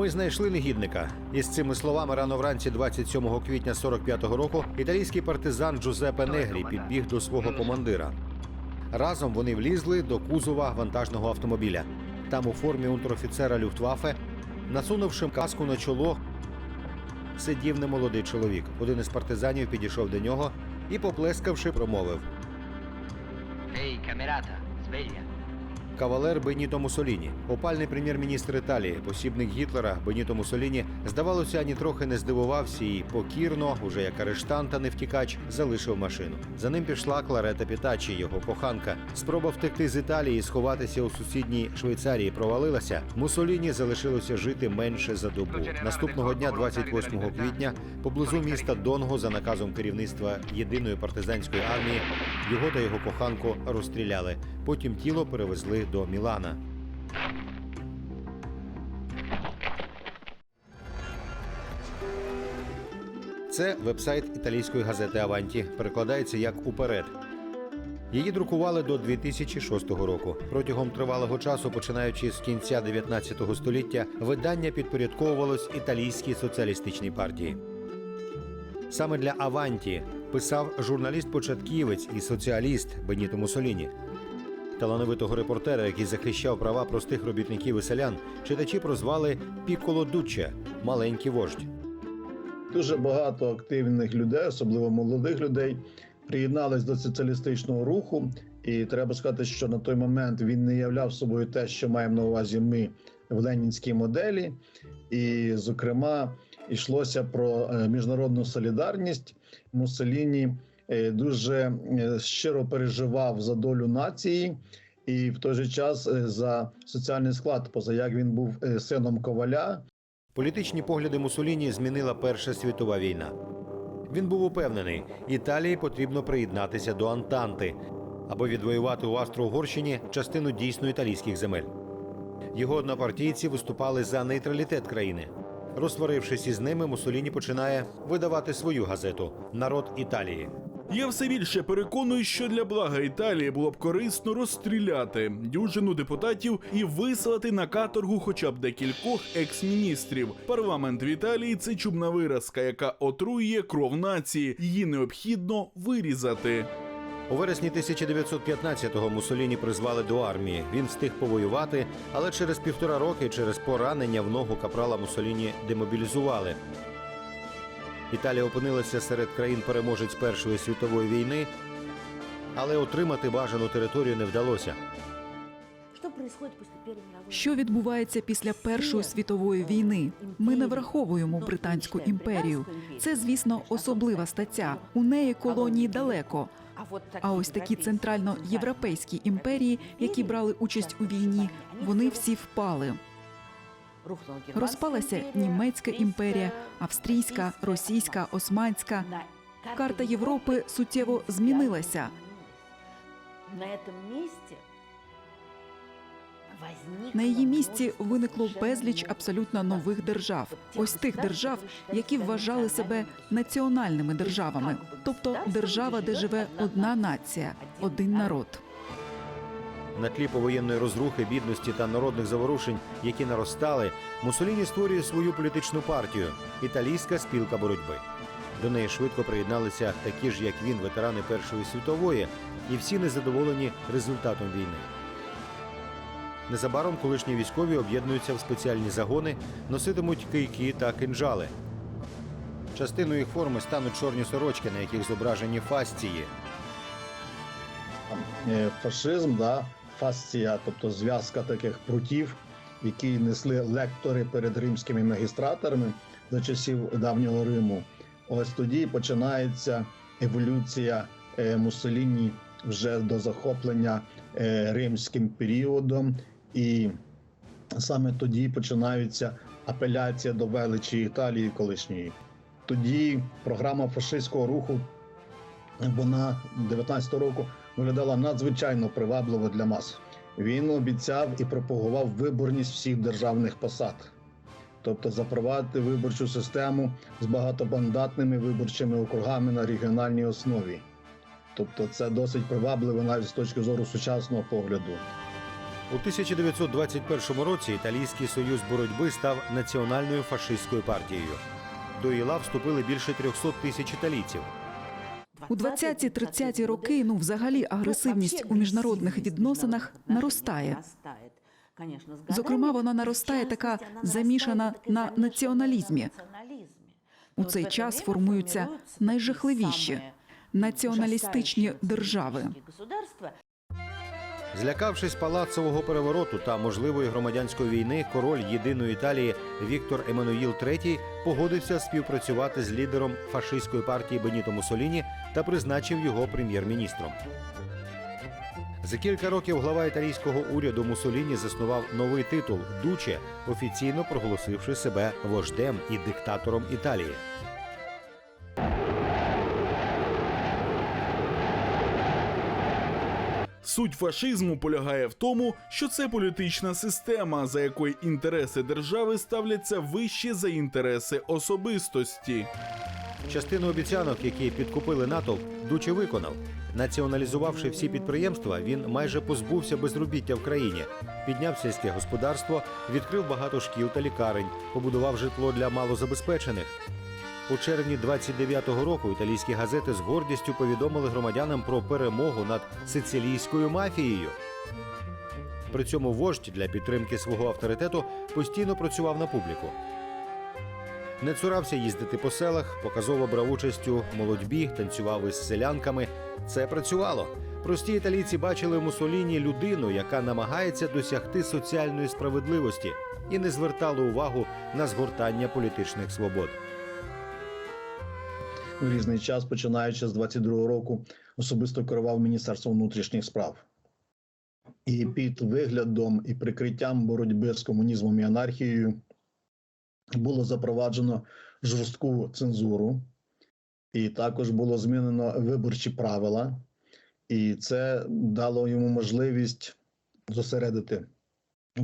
Ми знайшли негідника. Із цими словами рано вранці 27 квітня 45-го року італійський партизан Джузеппе Негрі підбіг до свого командира. Разом вони влізли до кузова вантажного автомобіля. Там у формі унтерофіцера Люфтваффе, насунувши каску на чоло, сидів немолодий чоловік. Один із партизанів підійшов до нього і, поплескавши, промовив: Ehi, camerata, sveglia. Кавалер Беніто Мусоліні, опальний прем'єр-міністр Італії, посібник Гітлера Беніто Мусоліні, здавалося, ані трохи не здивувався і покірно, уже як арештант, а не втікач, залишив машину. За ним пішла Кларета Пітачі, його коханка. Спроба втекти з Італії і сховатися у сусідній Швейцарії провалилася. Мусоліні залишилося жити менше за добу. Наступного дня, 28 квітня, поблизу міста Донго, за наказом керівництва єдиної партизанської армії, його та його коханку розстріляли. Потім тіло перевезли до Мілана. Це вебсайт італійської газети Аванті. Перекладається як уперед. Її друкували до 2006 року. Протягом тривалого часу, починаючи з кінця 19 століття, видання підпорядковувалось італійській соціалістичній партії. Саме для Аванті писав журналіст-початківець і соціаліст Беніто Мусоліні. Талановитого репортера, який захищав права простих робітників і селян, читачі прозвали Піколо Дучче маленький вождь. Дуже багато активних людей, особливо молодих людей, приєднались до соціалістичного руху. І треба сказати, що на той момент він не являв собою те, що маємо на увазі ми в ленінській моделі. І, зокрема, йшлося про е, міжнародну солідарність. Муссоліні е, дуже е, щиро переживав за долю нації. І в той же час за соціальний склад, поза як він був сином коваля, Політичні погляди Мусоліні змінила Перша світова війна. Він був упевнений, Італії потрібно приєднатися до Антанти, аби відвоювати у Австро-Угорщині частину дійсно італійських земель. Його однопартійці виступали за нейтралітет країни. Розсварившись із ними, Мусоліні починає видавати свою газету Народ Італії. Я все більше переконую, що для блага Італії було б корисно розстріляти дюжину депутатів і вислати на каторгу хоча б декількох екс-міністрів. Парламент в Італії це чубна виразка, яка отруює кров нації. Її необхідно вирізати. У вересні 1915-го Мусоліні призвали до армії. Він встиг повоювати, але через півтора роки через поранення в ногу капрала Мусоліні демобілізували. Італія опинилася серед країн-переможець Першої світової війни, але отримати бажану територію не вдалося. Что происходит после Первой Що відбувається після Першої світової війни? Ми не враховуємо Британську імперію. Це, звісно, особлива стаття. У неї колонії далеко. А, ось такі центральноєвропейські імперії, які брали участь у війні, вони всі впали. Розпалася німецька імперія, австрійська, російська, османська. Карта Європи суттєво змінилася. На цьому возник На її місці виникло безліч абсолютно нових держав. Ось тих держав, які вважали себе національними державами, тобто держава, де живе одна нація, один народ. На тлі повоєнної розрухи, бідності та народних заворушень, які наростали, Мусоліні створює свою політичну партію Італійська спілка боротьби. До неї швидко приєдналися такі ж, як він, ветерани Першої світової, і всі незадоволені результатом війни. Незабаром колишні військові об'єднуються в спеціальні загони, носитимуть кийки та кинджали. Частиною їх форми стануть чорні сорочки, на яких зображені фасції. е, фашизм, да, фасція, тобто зв'язка таких прутів, які несли лектори перед римськими магістраторами за часів давнього Риму. Ось тоді починається еволюція е, Муссоліні вже до захоплення е, римським періодом, і саме тоді починаються апеляція до величі Італії колишньої. Тоді програма фашистського руху вона 19 року виглядала надзвичайно привабливо для мас. Він обіцяв і пропагував виборність всіх державних посад, тобто запровадити виборчу систему з багатомандатними виборчими округами на регіональній основі. Тобто, це досить привабливо навіть з точки зору сучасного погляду. У 1921 році Італійський союз боротьби став національною фашистською партією. До ІЛА вступили більше 300 тисяч італійців. У 20-30 роки ну взагалі агресивність у міжнародних відносинах наростає. Зокрема, вона наростає така замішана на націоналізмі. У цей час формуються найжахливіші націоналістичні держави. Злякавшись палацового перевороту та можливої громадянської війни, король єдиної Італії Віктор Еммануїл III погодився співпрацювати з лідером фашистської партії Беніто Муссоліні та призначив його прем'єр-міністром. За кілька років глава італійського уряду Муссоліні заснував новий титул Дуче, офіційно проголосивши себе вождем і диктатором Італії. Суть фашизму полягає в тому, що це політична система, за якою інтереси держави ставляться вище за інтереси особистості. Частину обіцянок, які підкупили натовп, Дуче виконав. Націоналізувавши всі підприємства, він майже позбувся безробіття в країні, підняв сільське господарство, відкрив багато шкіл та лікарень, побудував житло для малозабезпечених. У червні 29-го року італійські газети з гордістю повідомили громадянам про перемогу над сицилійською мафією. При цьому вождь для підтримки свого авторитету постійно працював на публіку. Не цурався їздити по селах, показово брав участь у молодьбі, танцював із селянками. Це працювало. Прості італійці бачили в Мусоліні людину, яка намагається досягти соціальної справедливості, і не звертали увагу на згортання політичних свобод. В різний час, починаючи з 22-го року, особисто керував Міністерством внутрішніх справ. І під виглядом і прикриттям боротьби з комунізмом і анархією було запроваджено жорстку цензуру, і також було змінено виборчі правила, і це дало йому можливість зосередити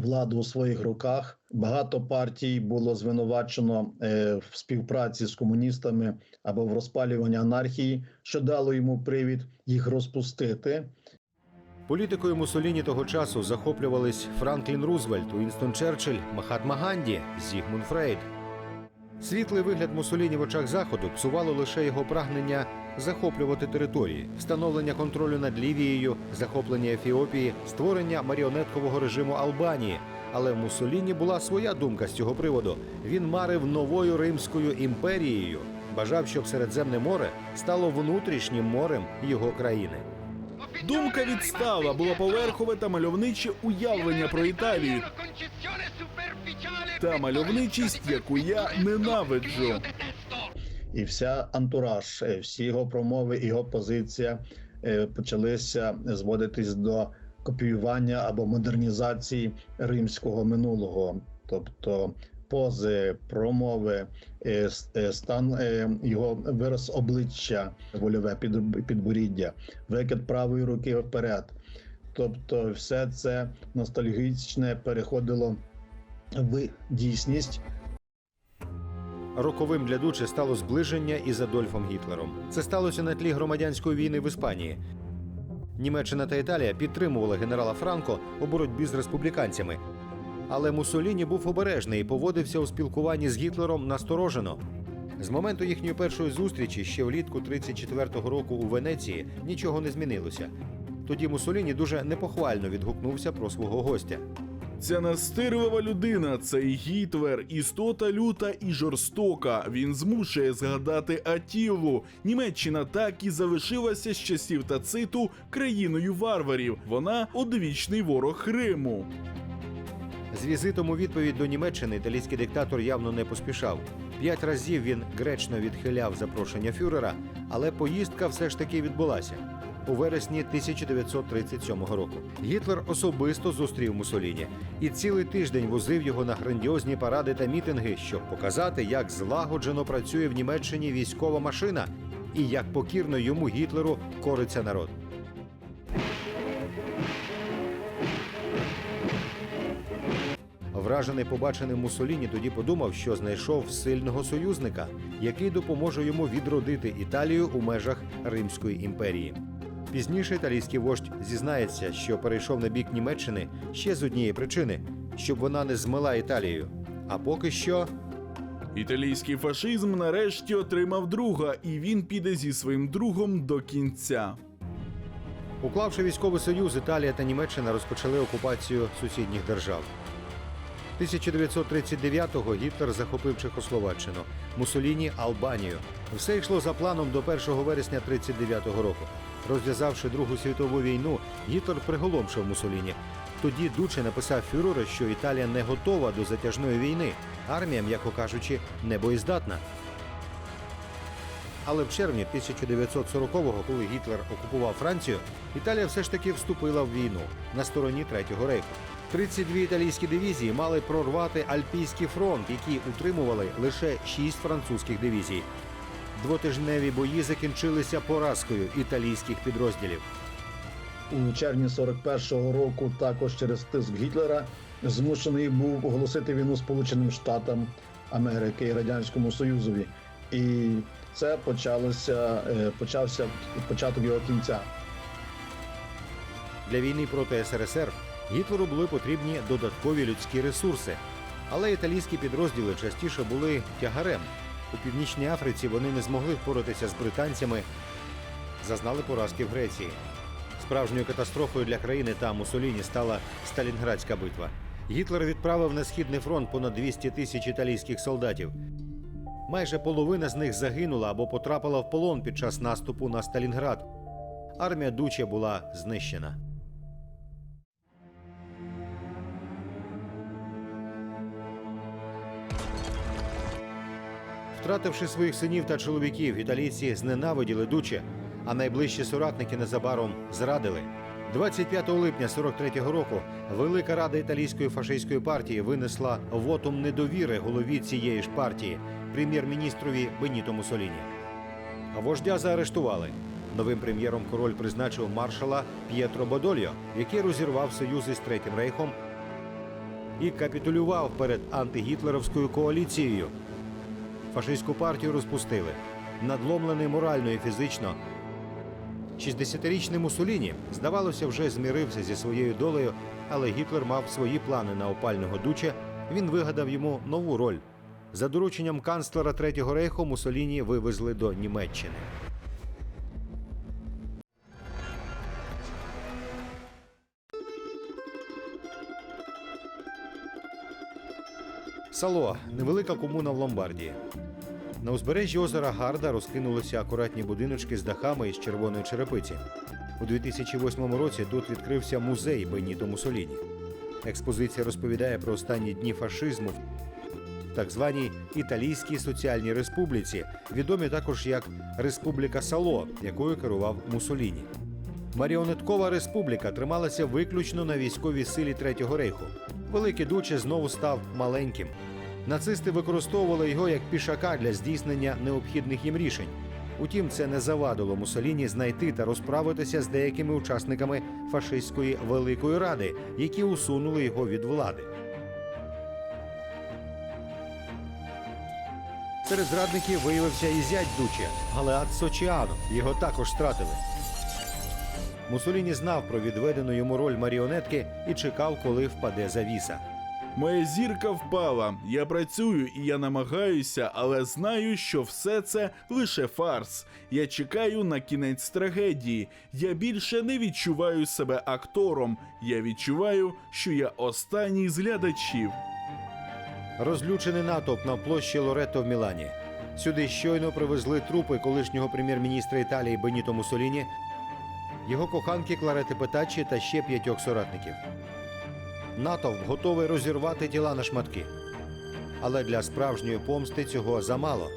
владу у своїх руках. Багато партій було звинувачено е, в співпраці з комуністами або в розпалюванні анархії, що дало йому привід їх розпустити. Політикою Мусоліні того часу захоплювались Франклін Рузвельт, Уінстон Черчилль, Махатма Ганді, Зігмунд Фрейд. Світлий вигляд Мусоліні в очах заходу псувало лише його прагнення захоплювати території, встановлення контролю над Лівією, захоплення Ефіопії, створення маріонеткового режиму Албанії. Але в Мусоліні була своя думка з цього приводу. Він марив новою Римською імперією, бажав, щоб Середземне море стало внутрішнім морем його країни. Думка відстала, було поверхове та мальовниче уявлення про Італію. Та мальовничість, яку я ненавиджу. І вся антураж, е, всі його промови, його позиція е, почалися зводитись до копіювання або модернізації римського минулого, тобто пози, промови, е, стан його вираз обличчя, вольове підборіддя, викид правої руки вперед. Тобто, все це ностальгічне переходило в дійсність. Роковим для Дуче стало зближення із Адольфом Гітлером. Це сталося на тлі громадянської війни в Іспанії. Німеччина та Італія підтримували генерала Франко у боротьбі з республіканцями. Але Муссоліні був обережний і поводився у спілкуванні з Гітлером насторожено. З моменту їхньої першої зустрічі ще влітку 34-го року у Венеції нічого не змінилося. Тоді Муссоліні дуже непохвально відгукнувся про свого гостя. Ця настирлива людина, цей Гітлер, істота люта і жорстока. Він змушує згадати Атілу. Німеччина так і залишилася з часів Тациту країною варварів. Вона одвічний ворог Риму. З візитом у відповідь до Німеччини італійський диктатор явно не поспішав. П'ять разів він гречно відхиляв запрошення фюрера, але поїздка все ж таки відбулася у вересні 1937 року. Гітлер особисто зустрів Мусоліні і цілий тиждень возив його на грандіозні паради та мітинги, щоб показати, як злагоджено працює в Німеччині військова машина і як покірно йому Гітлеру кориться народ. Вражений побаченим Муссоліні тоді подумав, що знайшов сильного союзника, який допоможе йому відродити Італію у межах Римської імперії. Пізніше італійський вождь зізнається, що перейшов на бік Німеччини ще з однієї причини, щоб вона не змила Італію. А поки що Італійський фашизм нарешті отримав друга, і він піде зі своїм другом до кінця. Уклавши військовий союз, Італія та Німеччина розпочали окупацію сусідніх держав. 1939-го Гітлер захопив Чехословаччину, Мусоліні Албанію. Все йшло за планом до 1 вересня 1939 року. Розв'язавши Другу світову війну, Гітлер приголомшив Мусоліні. Тоді Дуче написав фюреру, що Італія не готова до затяжної війни. Армія, м'яко кажучи, не боєздатна. Але в червні 1940-го, коли Гітлер окупував Францію, Італія все ж таки вступила в війну на стороні Третього рейху. 32 італійські дивізії мали прорвати Альпійський фронт, який утримували лише 6 французьких дивізій. Двотижневі бої закінчилися поразкою італійських підрозділів. У червні 41-го року, також через тиск Гітлера, змушений був оголосити війну Сполученим Штатам Америки і Радянському Союзові. І це почалося, е, почався початок його кінця. Для війни проти СРСР Гітлеру були потрібні додаткові людські ресурси, але італійські підрозділи частіше були тягарем. У північній Африці вони не змогли впоратися з британцями, зазнали поразки в Греції. Справжньою катастрофою для країни та Мусоліні стала Сталінградська битва. Гітлер відправив на східний фронт понад 200 тисяч італійських солдатів. Майже половина з них загинула або потрапила в полон під час наступу на Сталінград. Армія Дуче була знищена. Втративши своїх синів та чоловіків, італійці зненавиділи Дуче, а найближчі соратники незабаром зрадили. 25 липня 43-го року Велика Рада італійської фашистської партії винесла вотум недовіри голові цієї ж партії, прем'єр-міністрові Беніто Муссоліні. А вождя заарештували. Новим прем'єром король призначив маршала П'єтро Бодольо, який розірвав союзи з Третім рейхом і капітулював перед антигітлеровською коаліцією. Фашистську партію розпустили. Надломлений морально і фізично. 60-річний Муссоліні, здавалося, вже змірився зі своєю долею, але Гітлер мав свої плани на опального дуча. Він вигадав йому нову роль. За дорученням канцлера Третього рейху Муссоліні вивезли до Німеччини. Сало невелика комуна в Ломбардії. На узбережжі озера Гарда розкинулися акуратні будиночки з дахами із червоної черепиці. У 2008 році тут відкрився музей Беніто Мусоліні. Експозиція розповідає про останні дні фашизму в так званій Італійській соціальній республіці, відомі також як Республіка Сало, якою керував Мусоліні. Маріонеткова республіка трималася виключно на військовій силі Третього рейху. Великий Дуче знову став маленьким. Нацисти використовували його як пішака для здійснення необхідних їм рішень. Утім, це не завадило Мусоліні знайти та розправитися з деякими учасниками фашистської Великої Ради, які усунули його від влади. Серед зрадників виявився і зять Дуче Галеат Сочіано. Його також стратили. Мусоліні знав про відведену йому роль маріонетки і чекав, коли впаде завіса. Моя зірка впала. Я працюю і я намагаюся, але знаю, що все це лише фарс. Я чекаю на кінець трагедії. Я більше не відчуваю себе актором. Я відчуваю, що я останній з глядачів. Розлючений натовп на площі Лоретто в Мілані. Сюди щойно привезли трупи колишнього прем'єр-міністра Італії Беніто Муссоліні, його коханки Кларети Петачі та ще п'ятьох соратників. Натовп готовий розірвати тіла на шматки. Але для справжньої помсти цього замало.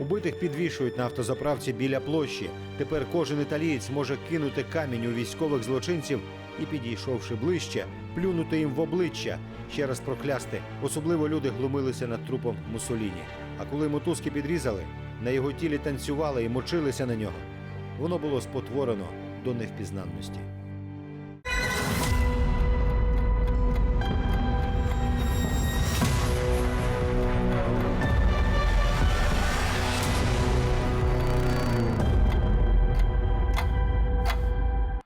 Убитих підвішують на автозаправці біля площі. Тепер кожен італієць може кинути камінь у військових злочинців і, підійшовши ближче, плюнути їм в обличчя, ще раз проклясти. Особливо люди глумилися над трупом Мусоліні. А коли мотузки підрізали, на його тілі танцювали і мочилися на нього. Воно було спотворено до невпізнанності.